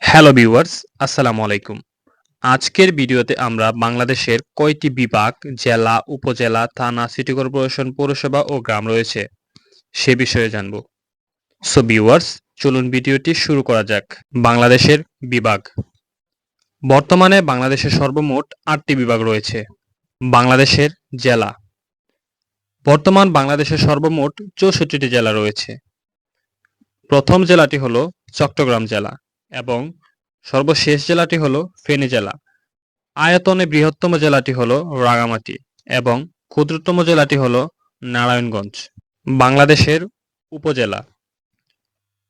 Hello viewers আসসালামু আলাইকুম আজকের ভিডিওতে আমরা বাংলাদেশের কয়টি বিভাগ, জেলা, উপজেলা, থানা সিটি কর্পোরেশন পৌরসভা ও গ্রাম রয়েছে? সে বিষয়ে জানব। সো ভিউয়ার্স চলুন ভিডিওটি শুরু করা যাক। বাংলাদেশের বিভাগ। বর্তমানে বাংলাদেশের সর্বমোট আটটি বিভাগ রয়েছে। বাংলাদেশের জেলা। বর্তমান বাংলাদেশের সর্বমোট চৌষট্টিটি জেলা রয়েছে। প্রথম জেলাটি হলো চট্টগ্রাম জেলা। এবং সর্বশেষ জেলাটি হলো ফেনী জেলা। আয়তনে বৃহত্তম জেলাটি হলো রাঙামাটি এবং ক্ষুদ্রতম জেলাটি হলো নারায়ণগঞ্জ, বাংলাদেশের উপজেলা।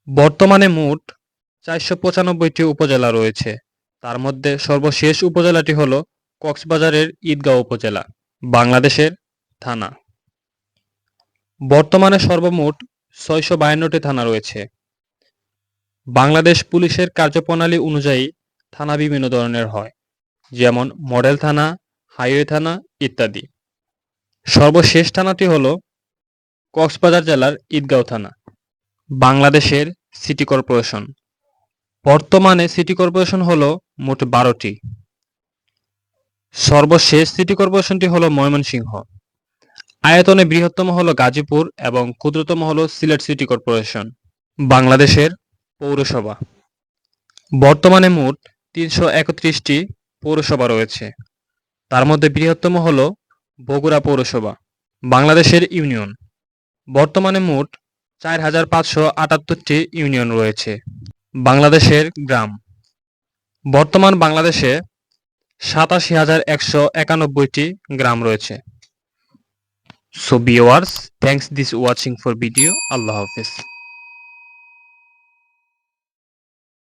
বর্তমানে মোট চারশো পঁচানব্বইটি উপজেলা রয়েছে। তার মধ্যে সর্বশেষ উপজেলাটি হলো কক্সবাজারের ঈদগাঁও উপজেলা, বাংলাদেশের থানা। বর্তমানে সর্বমোট ছয়শো বায়ান্নটি থানা রয়েছে। বাংলাদেশ পুলিশের কার্যপ্রণালী অনুযায়ী থানা বিভিন্ন ধরনের হয়, যেমন মডেল থানা, হাইওয়ে থানা ইত্যাদি। সর্বশেষ থানাটি হল কক্সবাজার জেলার ঈদগাঁও থানা, বাংলাদেশের সিটি কর্পোরেশন। বর্তমানে সিটি কর্পোরেশন হল মোট বারোটি। সর্বশেষ সিটি কর্পোরেশনটি হল ময়মনসিংহ। আয়তনে বৃহত্তম হল গাজীপুর এবং ক্ষুদ্রতম হল সিলেট সিটি কর্পোরেশন। বাংলাদেশের পৌরসভা। বর্তমানে মোট তিনশো একত্রিশটি পৌরসভা রয়েছে। তার মধ্যে বৃহত্তম হল বগুড়া পৌরসভা, বাংলাদেশের ইউনিয়ন। বর্তমানে মোট চার হাজার পাঁচশো আটাত্তরটি ইউনিয়ন রয়েছে, বাংলাদেশের গ্রাম। বর্তমান বাংলাদেশে সাতাশি হাজার একশো একানব্বইটি গ্রাম রয়েছে। So viewers thanks this watching for video Allah Hafiz.